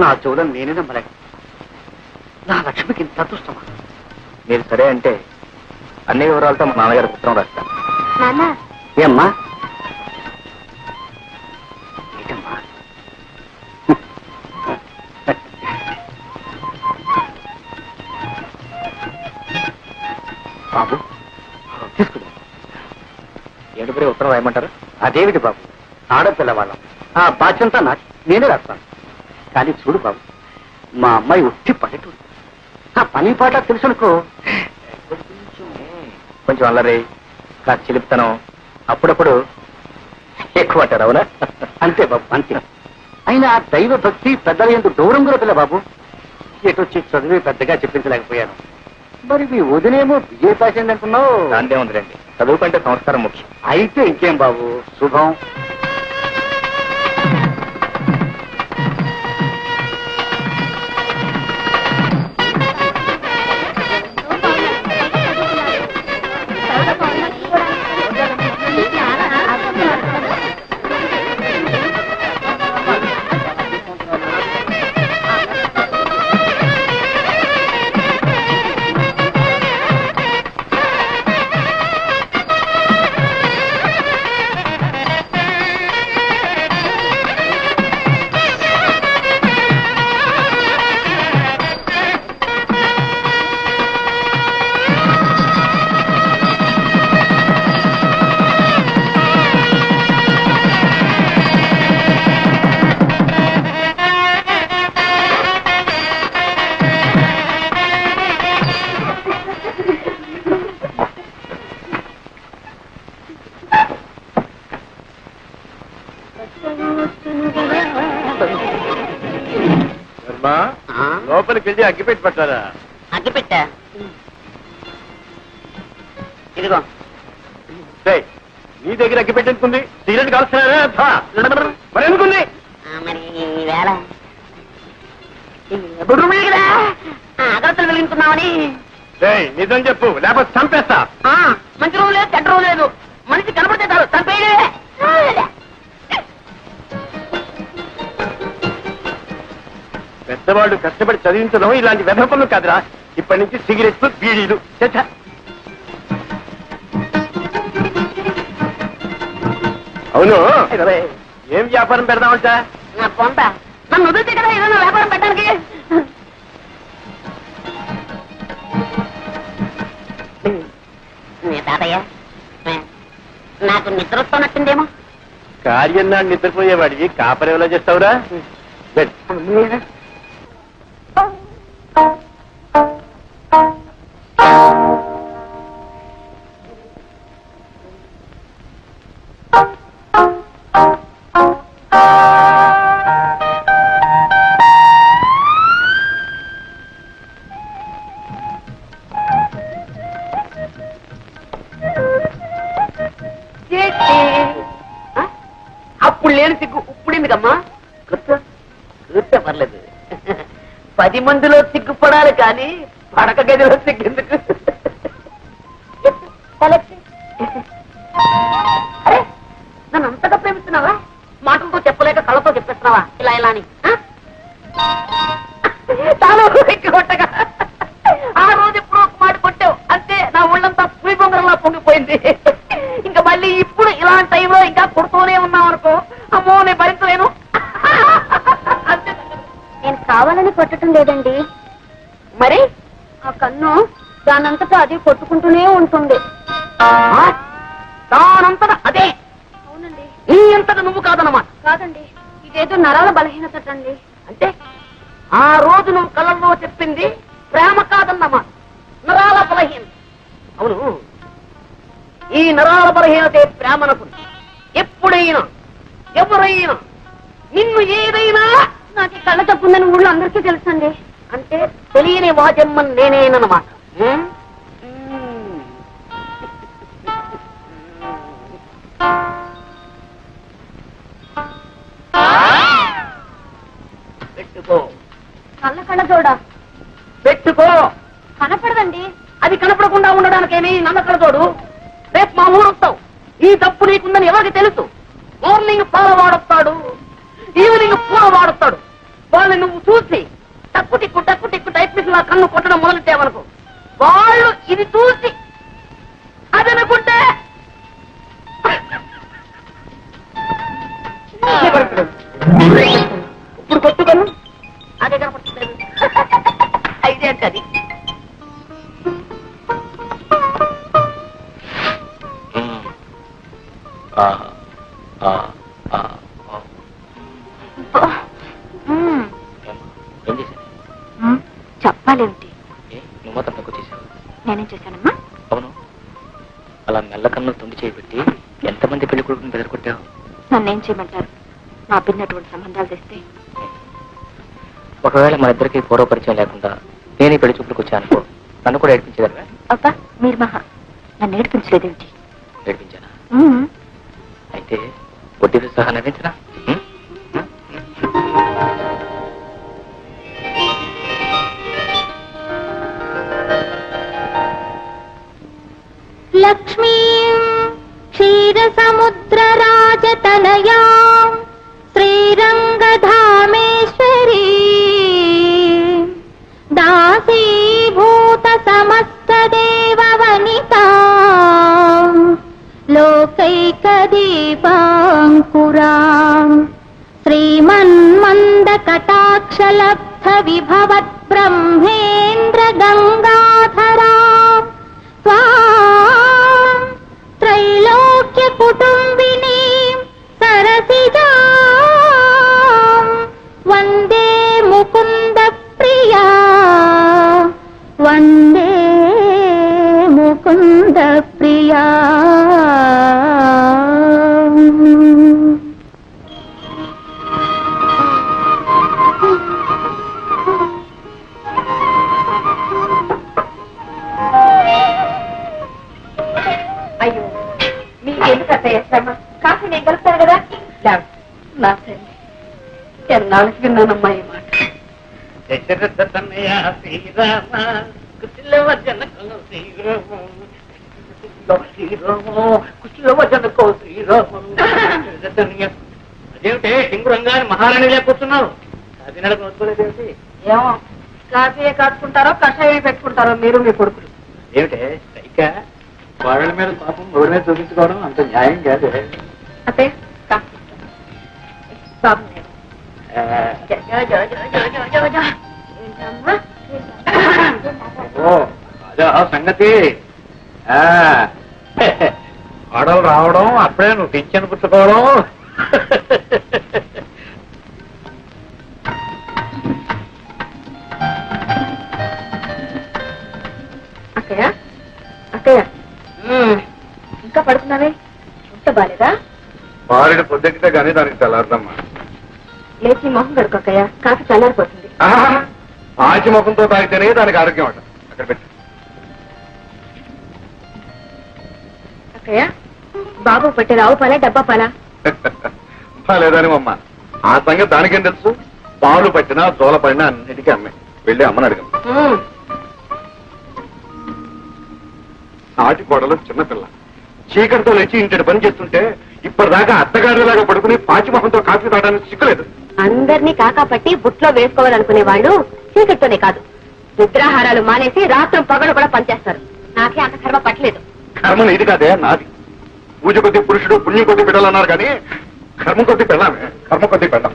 నా చెవులను నేనే నమ్మలేక నా లక్ష్మికి ఇంత అదృష్టమా? మీరు సరే అంటే అన్ని వివరాలతో మా నాన్నగారికి ఉత్తరం రాస్తాను. నాన్న. ఏమ్మా? ఏంటమ్మా? బాబు తీసుకుందా ఏడుపురి ఉత్తరం రాయమంటారు? అదేమిటి బాబు? ఆడపిల్ల వాళ్ళం ఆ బాధ్యంతా నాకు. నేనే రాస్తాను. కానీ చూడు బాబు మా అమ్మాయి ఉట్టి పల్లెటూరు. ఆ పని పాట తెలుసునుకో. కొంచెం అల్లరి కాస్త చిలిపితనం అప్పుడప్పుడు ఎక్కువ అంటారు అవునా? అంతే బాబు అంతే. అయినా ఆ దైవ భక్తి పెద్దల ఎందుకు దూరం కూడా పిల్ల బాబు. ఎటొచ్చి చదివి పెద్దగా చెప్పించలేకపోయాను. మరి మీ వదినేమో బిఏ పాస్ అయింది అంటున్నావు దాందే ఉందిలేండి. చదువు కంటే సంస్కారం ముఖ్యం. అయితే ఇంకేం బాబు శుభం. లోపలికి వెళ్ళి అగ్గిపెట్టి పట్టారా? అగ్గి పెట్టా. ఇదిగో. నీ దగ్గర అగ్గిపెట్టి ఎందుకుంది? సిగరెట్ కాల్స్తున్నారా? మరి ఎందుకుంది? మరి అగరత్తలు వెలిగించుకున్నామని ఏయ్, నిజం చెప్పు. లేకపోతే చంపేస్తా. ఆ, మంచి రోజు లేదు చెడ్డ రోజు లేదు. మనిషి కనపడితే చాలు పెద్దవాళ్ళు కష్టపడి చదివించడం ఇలాంటి వెధ పనులు కాదురా. ఇప్పటి నుంచి సిగరెట్లు బీడీలు చచ్చ అవును. ఏం వ్యాపారం పెడదామంట నా పొంత నన్ను వదిలితే కదా ఏదైనా వ్యాపారం పెట్టడానికి? నీ తాతయ్య నాకు నిద్ర వస్తున్నట్టుందేమో. కార్యం నాడు నిద్రపోయేవాడికి కాపరి ఎలా చేస్తావురా వెళ్ళు. అప్పుడు లేని సిగ్గు ఇప్పుడు ఎందుకమ్మా కూర్చో పర్లేదు. పది మందిలో సిగ్గుపడాలి కానీ పడక గదిలో సిగ్గెందుకు? అరే నన్ను అంతగా ప్రేమిస్తున్నావా? మాటలతో చెప్పలేక కళ్ళతో చెప్పేస్తున్నావా? ఇలా ఇలా అని. కొట్టడం లేదండి. మరి ఆ కన్ను దానంతటా అది కొట్టుకుంటూనే ఉంటుంది? దానంతట అదే? అవునండి. నీ అంతట నువ్వు కాదన్నమాట. కాదండి. ఇదేదో నరాల బలహీనత అండి అంటే ఆ రోజు నువ్వు కళ్ళల్లో చెప్పింది ప్రేమ కాదన్నమాట. నరాల బలహీన. అవును. ఈ నరాల బలహీనతే ప్రేమనకు ఎప్పుడైనా ఎవరైనా నిన్ను ఏదైనా నాకు ఈ కళ్ళ తప్పు ఉందని ఊళ్ళో అందరికీ తెలుసండి. అంటే తెలియని వాజమ్మన్ నేనేనమాట. పెట్టుకో. నల్ల కళ్ళ జోడ. పెట్టుకో. కనపడదండి. అది కనపడకుండా ఉండడానికేమి? నమ్మకం తోడు రేపు మా ఊరు వస్తావు ఈ తప్పు నీకుందని ఎవరికి తెలుసు? మార్నింగ్ పాల వాడొస్తాడు ఈవినింగ్ పూల వాడొస్తాడు. వాళ్ళు నువ్వు చూసి టక్కు టిక్కు టక్కు టిక్కు టైప్ మిషన్ లా కన్ను కొట్టడం మొదలెట్టావనుకో వాళ్ళు ఇది చూసి అదనుకుంటే ఇప్పుడు కొట్టుకోను అదే కనపడుతుంది అయితే అది. ఆహా. ఏ నువ్వు మాత్రం తక్కువ చేశావు. నేనేం చేశానమ్మా? అవును. అలా మెల్లకన్ను తొండి చేయబెట్టి ఎంతమంది పెళ్ళి కొడుకుని బెదరగొట్టావు నన్నేం చేయమంటారు? నా పిన్నటువంటి సంబంధాలు తెస్తే ఒకవేళ మన ఇద్దరికి పూర్వ పరిచయం లేకుండా నేను పెళ్ళి చూపులకు వచ్చాను అనుకో నన్ను కూడా ఏడిపించేదాన్ని అబ్బా మీరు మహా. నన్ను ఏడిపించలేదేమిటి? ఏడిపించానా. అయితే వడ్డీతో సహా నవ్వించనా? उपलब्ध विभवत् ब्रह्मेन्द्र गङ्गाधरा त्वा त्रैलोक्य कुटुम्ब శ్రమ కాఫీ నేను కలుపుతాను కదా? లేవు. నా తల్లి ఎన్నాళ్ళకి విన్నానమ్మా ఈ మాట? దశరథ శ్రీరామ కుశలవ జనకో శ్రీరామ శ్రీరామ. కుశలవ జనకో శ్రీరామ అదేమిటే? సింగురంగా మహారాణిలే కూర్చున్నావు. అది నడక వస్తులేదేమిటి ఏమో కాఫీ కాచుకుంటారో కషాయం పెట్టుకుంటారో మీరు మీ కొడుకులు. ఏమిటే సైకా వాళ్ళ మీద పాపం ఎవరి మీద చూపించుకోవడం అంత న్యాయం కాదే. అతే అదే సంగతి. ఆడలు రావడం అప్పుడే నువ్వు పింఛన్ పుట్టుకోవడం పడుతున్నావే? ఉంట బాలేదా? పారిన పొద్దెక్కితే కానీ దానికి తెల్లారదమ్మా లేచి మొహం కడుకోకయ్య కాఫీ చల్లారిపోతుంది. ఆచి ముఖంతో తాగితేనే దానికి ఆరోగ్యం అంట అక్కడ పెట్టి. అక్కయ్య బాబు పట్టే రావు పాలా డబ్బా పాలా? లేదని అమ్మ ఆ సంగతి దానికేం తెలుసు? పాలు పట్టినా జోల పడినా అన్నిటికీ అమ్మే. వెళ్ళి అమ్మని అడగం. మ్మ్. ఆటి కోడలు చిన్నపిల్ల. చీకటితో లేచి ఇంటి పని చేస్తుంటే ఇప్పటిదాకా అత్తగారిలాగా పడుకుని పాచి ముఖంతో కాఫీ తాగడానికి సిగ్గులేదు అందరినీ కాకాపట్టి బుట్లో వేసుకోవాలనుకునే వాళ్ళు చీకటితోనే కాదు. నిద్రాహారాలు మానేసి రాత్రం పగలు కూడా పనిచేస్తారు. నాకే అంత కర్మ పట్టలేదు. కర్మ ఇది కాదే నాది. పూజ కొద్ది పురుషుడు పుణ్యం కొద్ది బిడ్డలు అన్నారు కానీ కర్మ కొద్ది పెళ్ళామే. కర్మ కొద్ది పెళ్ళాం.